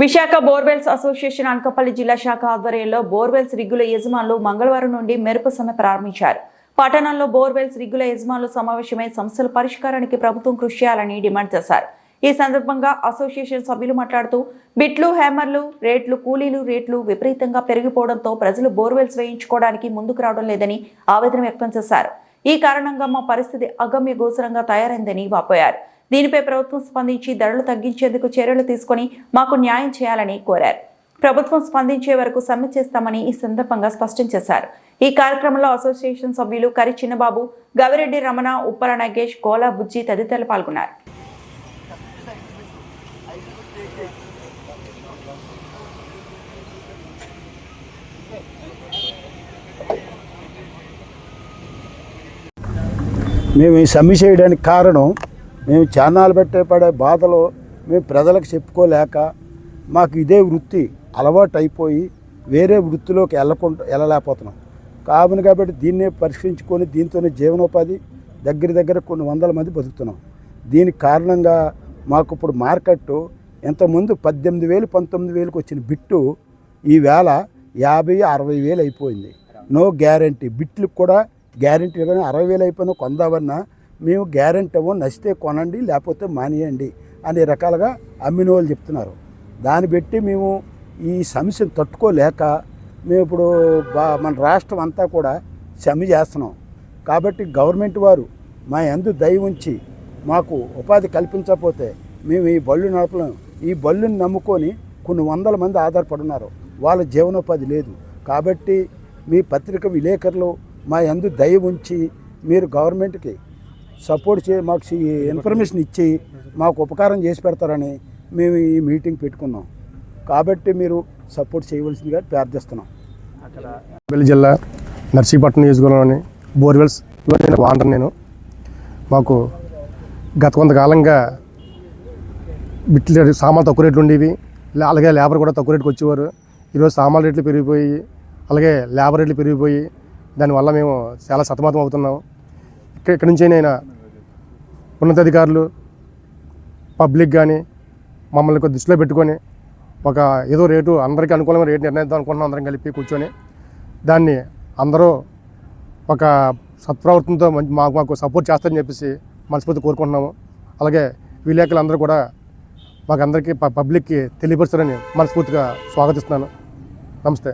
Visakha borewells association Anakapalli జిల్లా శాఖ ఆధ్వర్యంలో బోర్వెల్స్ రిగ్గుల యజమానులు మంగళవారం నుండి మెరుపు సమ్మె ప్రారంభించారు. పట్టణంలో బోర్వెల్స్ రిగ్గుల యజమానులు సమావేశమై సమస్యల పరిష్కారానికి ప్రభుత్వం కృషి చేయాలని డిమాండ్ చేశారు. ఈ సందర్భంగా అసోసియేషన్ సభ్యులు మాట్లాడుతూ బిట్లు హ్యామర్లు రేట్లు కూలీలు రేట్లు విపరీతంగా పెరిగిపోవడంతో ప్రజలు బోర్వెల్స్ వేయించుకోవడానికి ముందుకు రావడం లేదని ఆవేదన వ్యక్తం చేశారు. ఈ కారణంగా మా పరిస్థితి అగమ్య గోచరంగా తయారైందని వాపోయారు. దీనిపై ప్రభుత్వం స్పందించి ధరలు తగ్గించేందుకు చర్యలు తీసుకొని మాకు న్యాయం చేయాలని కోరారు. ప్రభుత్వం స్పందించే వరకు సమ్మె చేస్తామని ఈ సందర్భంగా స్పష్టం చేశారు. ఈ కార్యక్రమంలో అసోసియేషన్ సభ్యులు కరి చిన్నబాబు గవిరెడ్డి రమణ ఉప్పల నగేష్ కోలా బుజ్జి తదితరులు పాల్గొన్నారు. మేము ఈ సమ్మె చేయడానికి కారణం మేము చాన్నాలు పెట్టే పడే బాధలు మేము ప్రజలకు చెప్పుకోలేక మాకు ఇదే వృత్తి అలవాటు అయిపోయి వేరే వృత్తిలోకి వెళ్ళకుండా వెళ్ళలేకపోతున్నాం కావున కాబట్టి దీన్నే పరిష్కరించుకొని దీంతోనే జీవనోపాధి దగ్గర దగ్గర కొన్ని వందల మంది బతుకుతున్నాం. దీనికి కారణంగా మాకు ఇప్పుడు మార్కెట్ ఇంతకుముందు పద్దెనిమిది వేలు పంతొమ్మిది వేలకు వచ్చిన బిట్టు ఈవేళ యాభై అరవై వేలు అయిపోయింది. No guarantee. బిట్లకు కూడా గ్యారంటీ కానీ అరవై వేలు అయిపోయినా కొందామన్నా మేము గ్యారెంటీ ఇవ్వం నచ్చితే కొనండి లేకపోతే మానేయండి అనే రకాలుగా అమ్మిన వాళ్ళు చెప్తున్నారు. దాన్ని బట్టి మేము ఈ సమస్యను తట్టుకోలేక మేము ఇప్పుడు బా మన రాష్ట్రం అంతా కూడా సమ్మె చేస్తున్నాం. కాబట్టి గవర్నమెంట్ వారు మా ఎందు దయ ఉంచి మాకు ఉపాధి కల్పించకపోతే మేము ఈ బళ్ళు నడపలేము ఈ బళ్ళుని నమ్ముకొని కొన్ని వందల మంది ఆధారపడున్నారు. వాళ్ళ జీవనోపాధి లేదు. కాబట్టి మీ పత్రిక విలేకరులు మా ఎందు దయ ఉంచి మీరు గవర్నమెంట్కి సపోర్ట్ చే మాకు ఈ ఇన్ఫర్మేషన్ ఇచ్చి మాకు ఉపకారం చేసి పెడతారని మేము ఈ మీటింగ్ పెట్టుకున్నాం. కాబట్టి మీరు సపోర్ట్ చేయవలసిందిగా ప్రార్థిస్తున్నాం. పెళ్ళి జిల్లా నర్సీపట్నం నియోజకవర్గంలోని బోర్వెల్స్లో నేను వాంటర్ నేను. మాకు గత కొంతకాలంగా బిట్లు సామాన్లు తక్కువ రేట్లు ఉండేవి. అలాగే లేబర్ కూడా తక్కువ రేటుకి వచ్చేవారు. ఈరోజు సామాన్లు రేట్లు పెరిగిపోయి అలాగే లేబర్ రేట్లు పెరిగిపోయి దానివల్ల మేము చాలా సతమతం అవుతున్నాము ఇక్కడ నుంచైనా నుంచి నేను ఉన్నతాధికారులు పబ్లిక్ కానీ మమ్మల్ని కొద్ది దృష్టిలో పెట్టుకొని ఒక ఏదో రేటు అందరికీ అనుకూలంగా రేటు నిర్ణయిద్దాం అనుకుంటున్నాం అందరం కలిపి కూర్చొని దాన్ని అందరూ ఒక సత్ప్రవర్తనతో మాకు మాకు సపోర్ట్ చేస్తారని చెప్పేసి మనస్ఫూర్తి కోరుకుంటున్నాము. అలాగే విలేకరులందరూ కూడా మాకు అందరికీ పబ్లిక్కి తెలియపరుస్తారని మనస్ఫూర్తిగా స్వాగతిస్తున్నాను. నమస్తే.